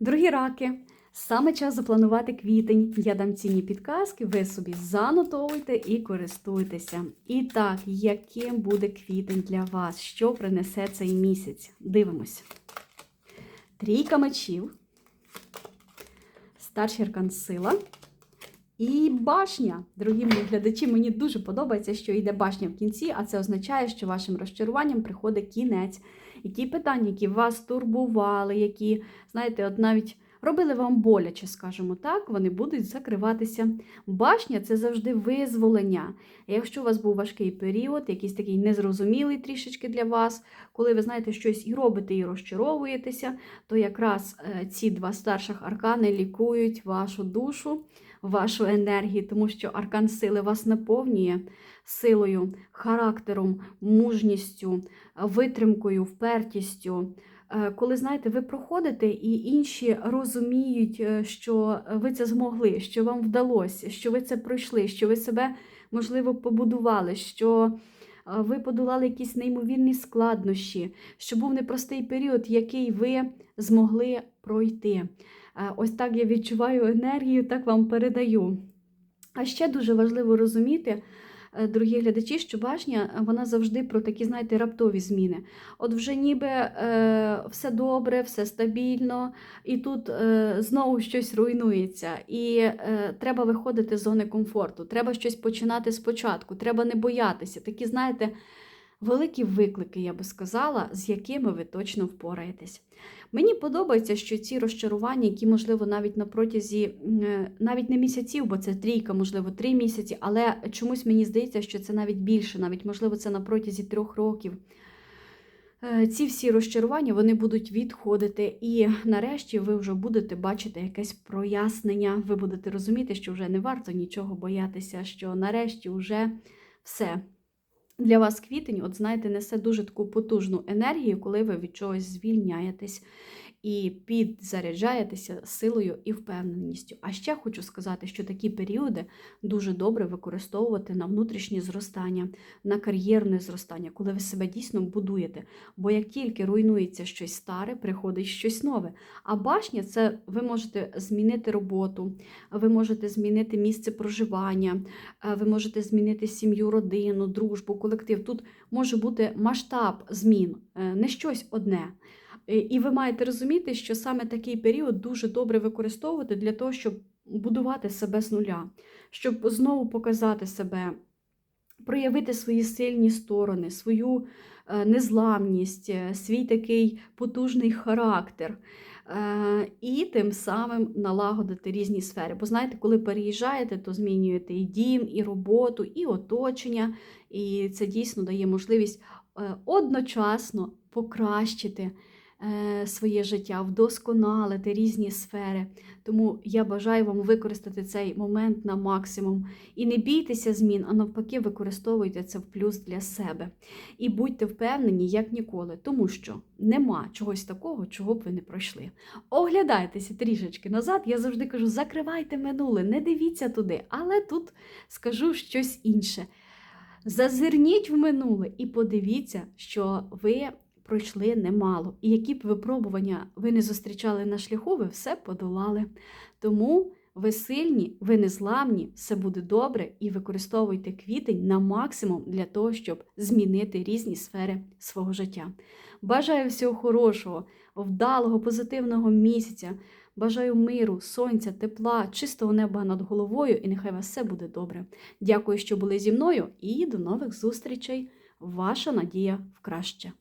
Дорогі раки, саме час запланувати квітень. Я дам цінні підказки, ви собі занотовуйте і користуйтеся. І так, яким буде квітень для вас? Що принесе цей місяць? Дивимось. Трійка мечів, старший аркан сила і башня. Дорогі мої глядачі, мені дуже подобається, що йде башня в кінці, а це означає, що вашим розчаруванням приходить кінець. І ті питання, які вас турбували, які, знаєте, от навіть робили вам боляче, скажімо так, вони будуть закриватися. Башня це завжди визволення. Якщо у вас був важкий період, якийсь такий незрозумілий трішечки для вас, коли ви знаєте щось і робите, і розчаровуєтеся, то якраз е, ці два старших аркани лікують вашу душу, вашу енергію, тому що аркан сили вас наповнює силою, характером, мужністю, витримкою, впертістю. Е, Коли знаєте, ви проходите, і інші розуміють, е, що ви це змогли, що вам вдалося, що ви це пройшли, що ви себе можливо побудували, що е, ви подолали якісь неймовірні складнощі, що був непростий період, який ви змогли пройти. Ось так я відчуваю енергію, так вам передаю. А ще дуже важливо розуміти, дорогі глядачі, що башня е, вона завжди про такі, знаєте, раптові зміни. От вже ніби е, все добре, все стабільно, і тут е, знову щось руйнується. І е, треба виходити з зони комфорту, треба щось починати спочатку, треба не боятися. Такі, знаєте, великі виклики, я би сказала, з якими ви точно впораєтесь. Мені подобається, що ці розчарування, які, можливо, навіть на протязі е, навіть не місяців, бо це трійка, можливо, три місяці, але чомусь мені здається, що це навіть більше, навіть можливо, це на протязі трьох років. Е, Ці всі розчарування вони будуть відходити, і нарешті ви вже будете бачити якесь прояснення. Ви будете розуміти, що вже не варто нічого боятися, що нарешті вже все. Для вас квітень, от знаєте, несе дуже таку потужну енергію, коли ви від чогось звільняєтесь і підзаряджаєтеся силою і впевненістю. А ще хочу сказати, що такі періоди дуже добре використовувати на внутрішнє зростання, на кар'єрне зростання, коли ви себе дійсно будуєте. Бо як тільки руйнується щось старе, приходить щось нове. А башня це ви можете змінити роботу, ви можете змінити місце проживання, е, ви можете змінити сім'ю, родину, дружбу, колектив. Тут може бути масштаб змін, е, не щось одне. Е, І ви маєте розуміти, що саме такий період дуже добре використовувати для того, щоб будувати себе з нуля, щоб знову показати себе, проявити свої сильні сторони, свою е, незламність, свій такий потужний характер. Е, І тим самим налагодити різні сфери. Бо знаєте, коли переїжджаєте, то змінюєте і дім, і роботу, і оточення, і це дійсно дає можливість е, одночасно покращити своє життя, вдосконалити різні сфери. Тому я бажаю вам використати цей момент на максимум. І не бійтеся змін, а навпаки, використовуйте це в плюс для себе. І будьте впевнені, як ніколи, тому що нема чогось такого, чого б ви не пройшли. Оглядайтеся трішечки назад. Я завжди кажу: закривайте минуле, не дивіться туди, але тут скажу щось інше. Зазирніть в минуле і подивіться, що ви пройшли немало. І які б випробування ви не зустрічали на шляху, ви все подолали. Тому ви сильні, ви незламні, все буде добре і використовуйте квітень на максимум для того, щоб змінити різні сфери свого життя. Бажаю всього хорошого, вдалого, позитивного місяця. Бажаю миру, сонця, тепла, чистого неба над головою, і нехай вас все буде добре. Дякую, що були зі мною, і до нових зустрічей. Ваша надія в краще.